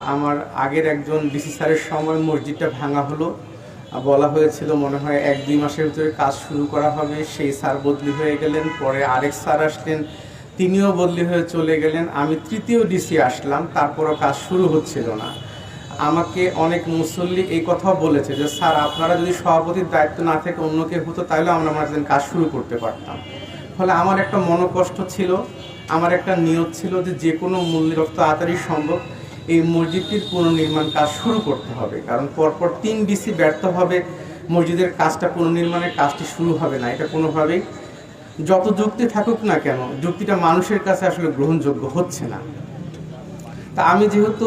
আমার আগের একজন ডিসি স্যারের সময় মসজিদটা ভাঙা হলো। বলা হয়েছিল মনে হয় এক দুই মাসের ভিতরে কাজ শুরু করা হবে। সেই স্যার বদলি হয়ে গেলেন, পরে আরেক স্যার আসলেন, তিনিও বদলি হয়ে চলে গেলেন। আমি তৃতীয় ডিসি আসলাম, তারপরও কাজ শুরু হচ্ছিল না। আমাকে অনেক মুসল্লি এই কথাও বলেছে যে, স্যার, আপনারা যদি সভাপতির দায়িত্ব না থেকে অন্য কেউ হতো, তাহলে আমরা আমার কাজ শুরু করতে পারতাম। ফলে আমার একটা মনোকষ্ট ছিল, আমার একটা নিয়ত ছিল যে যে কোনো মূল্যে যত তাড়াতাড়ি সম্ভব। এই মসজিদটির পুনর্নির্মাণ কাজ শুরু করতে হবে। কারণ পরপর তিন ডিসি ব্যর্থ হবে, মসজিদের কাজটা পুনর্নির্মাণের কাজটি শুরু হবে না। এটা কোনোভাবেই যত যুক্তি থাকুক না কেন, যুক্তিটা মানুষের কাছে আসলে গ্রহণযোগ্য হচ্ছে না। তা আমি যেহেতু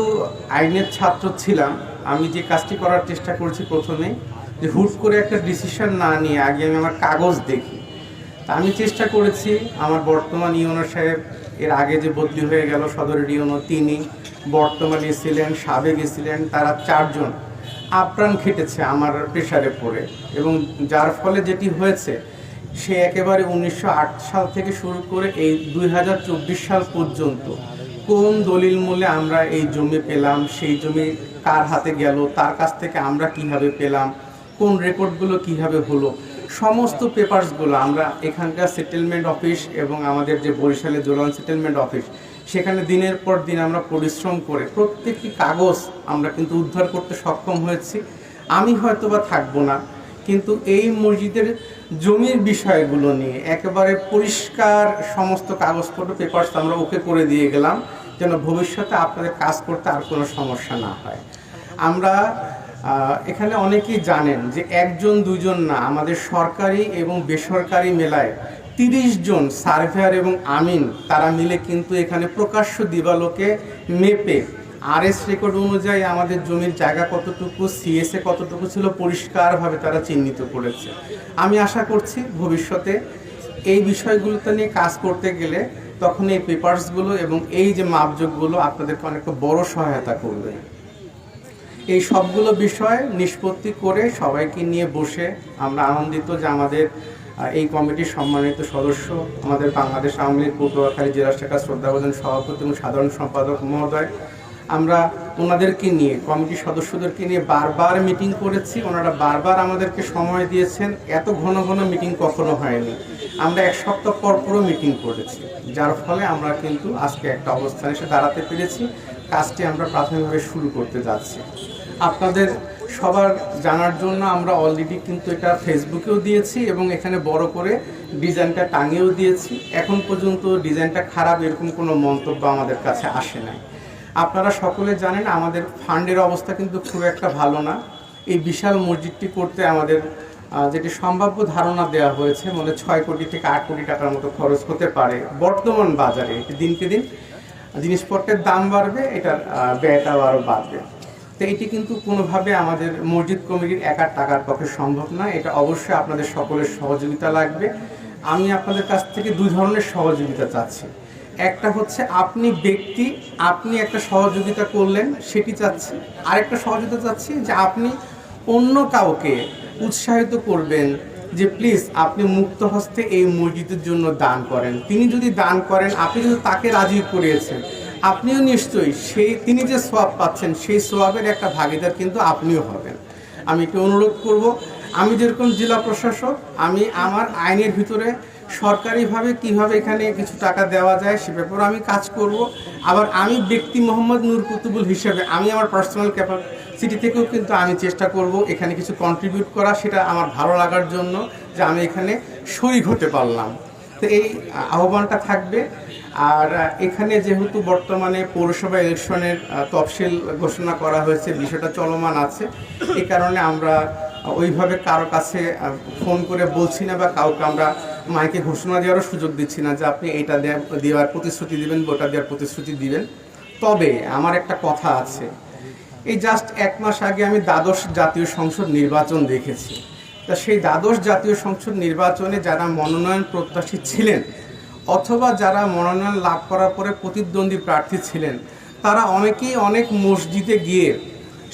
আইনের ছাত্র ছিলাম, আমি যে কাজটি করার চেষ্টা করছি প্রথমে, যে হুট করে একটা ডিসিশন না নিয়ে আগে আমি আমার কাগজ দেখি। আমি চেষ্টা করেছি, আমার বর্তমান ইউনো সাহেব এর আগে যে বদলি হয়ে গেল, সদরের ইউনো তিনি বর্তমানে ছিলেন, সাবেক ছিলেন, তারা চারজন আপ্রাণ খেটেছে আমার প্রেশারে পড়ে এবং যার ফলে যেটি হয়েছে, সে একেবারে উনিশশো আট সাল থেকে শুরু করে এই দুই হাজার চব্বিশ সাল পর্যন্ত কোন দলিল মূল্যে আমরা এই জমি পেলাম, সেই জমি কার হাতে গেল, তার কাছ থেকে আমরা কীভাবে পেলাম, কোন রেকর্ডগুলো কীভাবে হলো সমস্ত পেপারসগুলো আমরা এখানকার সেটেলমেন্ট অফিস এবং আমাদের যে বরিশালে জোলান সেটেলমেন্ট অফিস সেখানে দিনের পর দিন আমরা পরিশ্রম করে প্রত্যেকটি কাগজ আমরা কিন্তু উদ্ধার করতে সক্ষম হয়েছি। আমি হয়তো বা থাকব না, কিন্তু এই মসজিদের জমির বিষয়গুলো নিয়ে একেবারে পরিষ্কার সমস্ত কাগজপত্র পেপারস আমরা ওকে করে দিয়ে গেলাম, যেন ভবিষ্যতে আপনাদের কাজ করতে আর কোনো সমস্যা না হয়। আমরা এখানে অনেকেই জানেন যে একজন, দুজন না, আমাদের সরকারি এবং বেসরকারি মেলায় তিরিশ জন সার্ভেয়ার এবং আমিন, তারা মিলে কিন্তু এখানে প্রকাশ্য দিবালোকে মেপে আরএস রেকর্ড অনুযায়ী আমাদের জমির জায়গা কতটুকু সিএসএ কতটুকু ছিল পরিষ্কারভাবে তারা চিহ্নিত করেছে। আমি আশা করছি ভবিষ্যতে এই বিষয়গুলোতে নিয়ে কাজ করতে গেলে তখন এই পেপারসগুলো এবং এই যে মাপযোগগুলো আপনাদেরকে অনেকটা বড় সহায়তা করবে। এই সবগুলো বিষয় নিষ্পত্তি করে সবাইকে নিয়ে বসে আমরা আনন্দিত যে আমাদের এই কমিটির সম্মানিত সদস্য আমাদের বাংলাদেশ আওয়ামী লীগ পটুয়াখালী জেলা শাখা শ্রদ্ধাভাজন সভাপতি এবং সাধারণ সম্পাদক মহোদয়। আমরা ওনাদেরকে নিয়ে, কমিটির সদস্যদেরকে নিয়ে বারবার মিটিং করেছি। ওনারা বারবার আমাদেরকে সময় দিয়েছেন। এত ঘন ঘন মিটিং কখনো হয়নি। আমরা এক সপ্তাহ পর পরও মিটিং করেছি। যার ফলে আমরা কিন্তু আজকে একটা অবস্থানে এসে দাঁড়াতে পেরেছি। কাজটি আমরা প্রাথমিকভাবে শুরু করতে যাচ্ছি। আপনাদের সবার জানার জন্য আমরা অলরেডি কিন্তু এটা ফেসবুকেও দিয়েছি এবং এখানে বড় করে ডিজাইনটা টাঙিয়েও দিয়েছি। এখন পর্যন্ত ডিজাইনটা খারাপ এরকম কোনো মন্তব্য আমাদের কাছে আসে নাই। আপনারা সকলে জানেন আমাদের ফান্ডের অবস্থা কিন্তু খুব একটা ভালো না। এই বিশাল মসজিদটি করতে আমাদের যেটি সম্ভাব্য ধারণা দেওয়া হয়েছে মানে ছয় কোটি থেকে আট কোটি টাকার মতো খরচ হতে পারে বর্তমান বাজারে। দিনকে দিন জিনিসপত্রের দাম বাড়বে, এটার ব্যয়টাও আরও বাড়বে। তো এটি কিন্তু কোনোভাবে আমাদের মসজিদ কমিটির একার টাকার পক্ষে সম্ভব না এটা অবশ্যই আপনাদের সকলের সহযোগিতা লাগবে। আমি আপনাদের কাছ থেকে দুই ধরনের সহযোগিতা চাচ্ছি। একটা হচ্ছে আপনি ব্যক্তি, আপনি একটা সহযোগিতা করলেন, সেটি চাচ্ছি। আরেকটা সহযোগিতা চাচ্ছি যে আপনি অন্য কাউকে উৎসাহিত করবেন যে প্লিজ আপনি মুক্ত হস্তে এই মসজিদের জন্য দান করেন। তিনি যদি দান করেন, আপনি যদি তাকে রাজি করিয়েছেন, আপনিও নিশ্চয়ই সেই, তিনি যে সোয়াব পাচ্ছেন, সেই সোয়াবের একটা ভাগিদার কিন্তু আপনিও হবেন। আমি একটু অনুরোধ করব, আমি যেরকম জেলা প্রশাসক, আমি আমার আইনের ভিতরে সরকারিভাবে কীভাবে এখানে কিছু টাকা দেওয়া যায় সে ব্যাপারে আমি কাজ করব। আবার আমি ব্যক্তি মোহাম্মদ নূর কুতুবুল হিসেবে আমি আমার পার্সোনাল ক্যাপাসিটি থেকেও কিন্তু আমি চেষ্টা করব এখানে কিছু কন্ট্রিবিউট করা, সেটা আমার ভালো লাগার জন্য যে আমি এখানে শরিক হতে পারলাম। তো এই আহ্বানটা থাকবে। আর এখানে যেহেতু বর্তমানে পৌরসভা ইলেকশনের তফসিল ঘোষণা করা হয়েছে, বিষয়টা চলমান আছে এই কারণে আমরা ওইভাবে কারও কাছে ফোন করে বলছি না বা কাউকে আমরা মাইকে ঘোষণা দেওয়ারও সুযোগ দিচ্ছি না যে আপনি এটা দেওয়ার প্রতিশ্রুতি দিবেন ওটা দেওয়ার প্রতিশ্রুতি দিবেন। তবে আমার একটা কথা আছে। এই জাস্ট এক মাস আগে আমি দ্বাদশ জাতীয় সংসদ নির্বাচন দেখেছি। তা সেই দ্বাদশ জাতীয় সংসদ নির্বাচনে যারা মনোনয়ন প্রত্যাশী ছিলেন অথবা যারা মনোনয়ন লাভ করার পরে প্রতিদ্বন্দ্বী প্রার্থী ছিলেন, তারা অনেকেই অনেক মসজিদে গিয়ে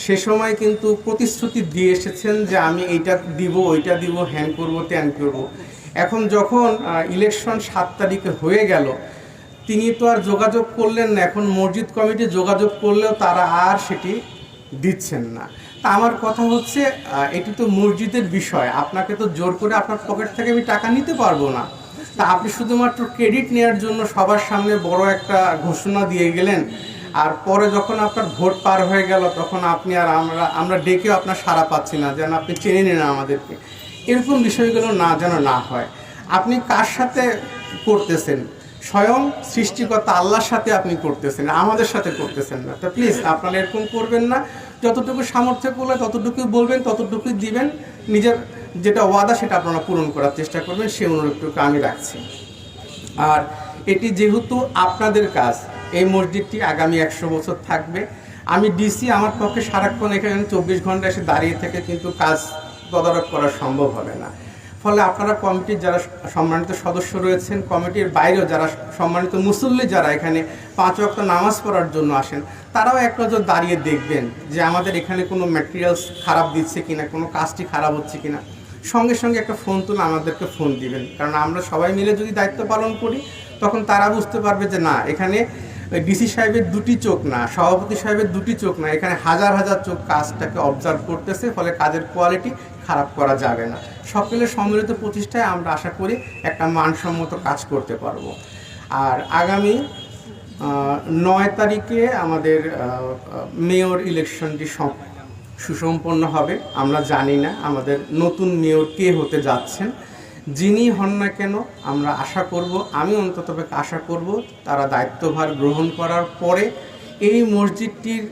সে সময় কিন্তু প্রতিশ্রুতি দিয়ে এসেছেন যে আমি এইটা দিব, ওইটা দিব হ্যান করব ত্যান করব। এখন যখন ইলেকশন সাত তারিখে হয়ে গেল, তিনি তো আর যোগাযোগ করলেন না। এখন মসজিদ কমিটি যোগাযোগ করলেও তারা আর সেটি দিচ্ছেন না। তা আমার কথা হচ্ছে এটি তো মসজিদের বিষয়। আপনাকে তো জোর করে আপনার পকেট থেকে আমি টাকা নিতে পারব না। তা আপনি শুধুমাত্র ক্রেডিট নেওয়ার জন্য সবার সামনে বড় একটা ঘোষণা দিয়ে গেলেন। আর পরে যখন আপনার ভোট পার হয়ে গেল, তখন আপনি আর আমরা আমরা ডেকেও আপনার সাড়া পাচ্ছি না। যেন আপনি চেনে নেন আমাদেরকে। এরকম বিষয়গুলো না যেন না হয়। আপনি কার সাথে করতেছেন? স্বয়ং সৃষ্টিকর্তা আল্লাহর সাথে আপনি করতেছেন, আমাদের সাথে করতেছেন না। তো প্লিজ আপনারা এরকম করবেন না। যতটুকু সামর্থ্য করলে ততটুকুই বলবেন, ততটুকুই দিবেন। নিজের যেটা ওয়াদা, সেটা আপনারা পূরণ করার চেষ্টা করবেন। সে অনুরোধটুকু আমি রাখছি। আর এটি যেহেতু আপনাদের কাজ, এই মসজিদটি আগামী একশো বছর থাকবে। আমি ডিসি আমার পক্ষে সারাক্ষণ এখানে চব্বিশ ঘণ্টা এসে দাঁড়িয়ে থেকে কিন্তু কাজ তদারক করা সম্ভব হবে না। ফলে আপনারা কমিটির যারা সম্মানিত সদস্য রয়েছেন, কমিটির বাইরেও যারা সম্মানিত মুসল্লি যারা এখানে পাঁচ ওয়াক্ত নামাজ পড়ার জন্য আসেন, তারাও এক নজর দাঁড়িয়ে দেখবেন যে আমাদের এখানে কোনো ম্যাটেরিয়ালস খারাপ দিচ্ছে কিনা, কোনো কাজটি খারাপ হচ্ছে কিনা। সঙ্গে সঙ্গে একটা ফোন তুলে আমাদেরকে ফোন দিবেন। কারণ আমরা সবাই মিলে যদি দায়িত্ব পালন করি, তখন তারা বুঝতে পারবে যে না, এখানে ডিসি সাহেবের দুটি চোখ না, সভাপতি সাহেবের দুটি চোখ না, এখানে হাজার হাজার চোখ কাজটাকে অবজার্ভ করতেছে, ফলে কাজের কোয়ালিটি খারাপ করা যাবে না। সকলের সম্মিলিত প্রতিষ্ঠায় আমরা আশা করি একটা মানসম্মত কাজ করতে পারব। আর আগামী নয় তারিখে আমাদের মেয়র ইলেকশনটি সম- সুসম্পন্ন হবে, আমরা জানি না আমাদের নতুন মেয়র কে হতে যাচ্ছেন। যিনি হন না কেন, আমরা আশা করব, আমি অন্তত আশা করব, তারা দায়িত্বভার গ্রহণ করার পরে এই মসজিদটির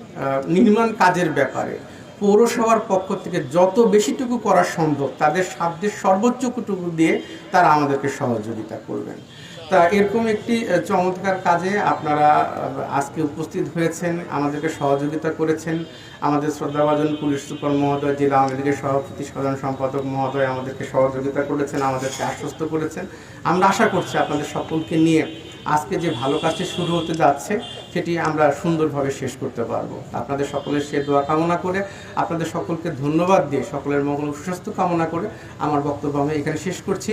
নির্মাণ কাজের ব্যাপারে পৌরসভার পক্ষ থেকে যত বেশিটুকু করা সম্ভব, তাদের সাধ্যের সর্বোচ্চটুকু দিয়ে তারা আমাদেরকে সহযোগিতা করবেন। তা এরকম একটি চমৎকার কাজে আপনারা আজকে উপস্থিত হয়েছেন, আমাদেরকে সহযোগিতা করেছেন। আমাদের শ্রদ্ধাভাজন পুলিশ সুপার মহোদয়, জেলা আওয়ামী লীগের সভাপতি, সাধারণ সম্পাদক মহোদয় আমাদেরকে সহযোগিতা করেছেন, আমাদেরকে আশ্বস্ত করেছেন। আমরা আশা করছি আপনাদের সকলকে নিয়ে আজকে যে ভালো কাজটি শুরু হতে যাচ্ছে, সেটি আমরা সুন্দরভাবে শেষ করতে পারব। আপনাদের সকলের সে দোয়া কামনা করে, আপনাদের সকলকে ধন্যবাদ দিয়ে সকলের মঙ্গল সুস্বাস্থ্য কামনা করে আমার বক্তব্য আমি এখানে শেষ করছি।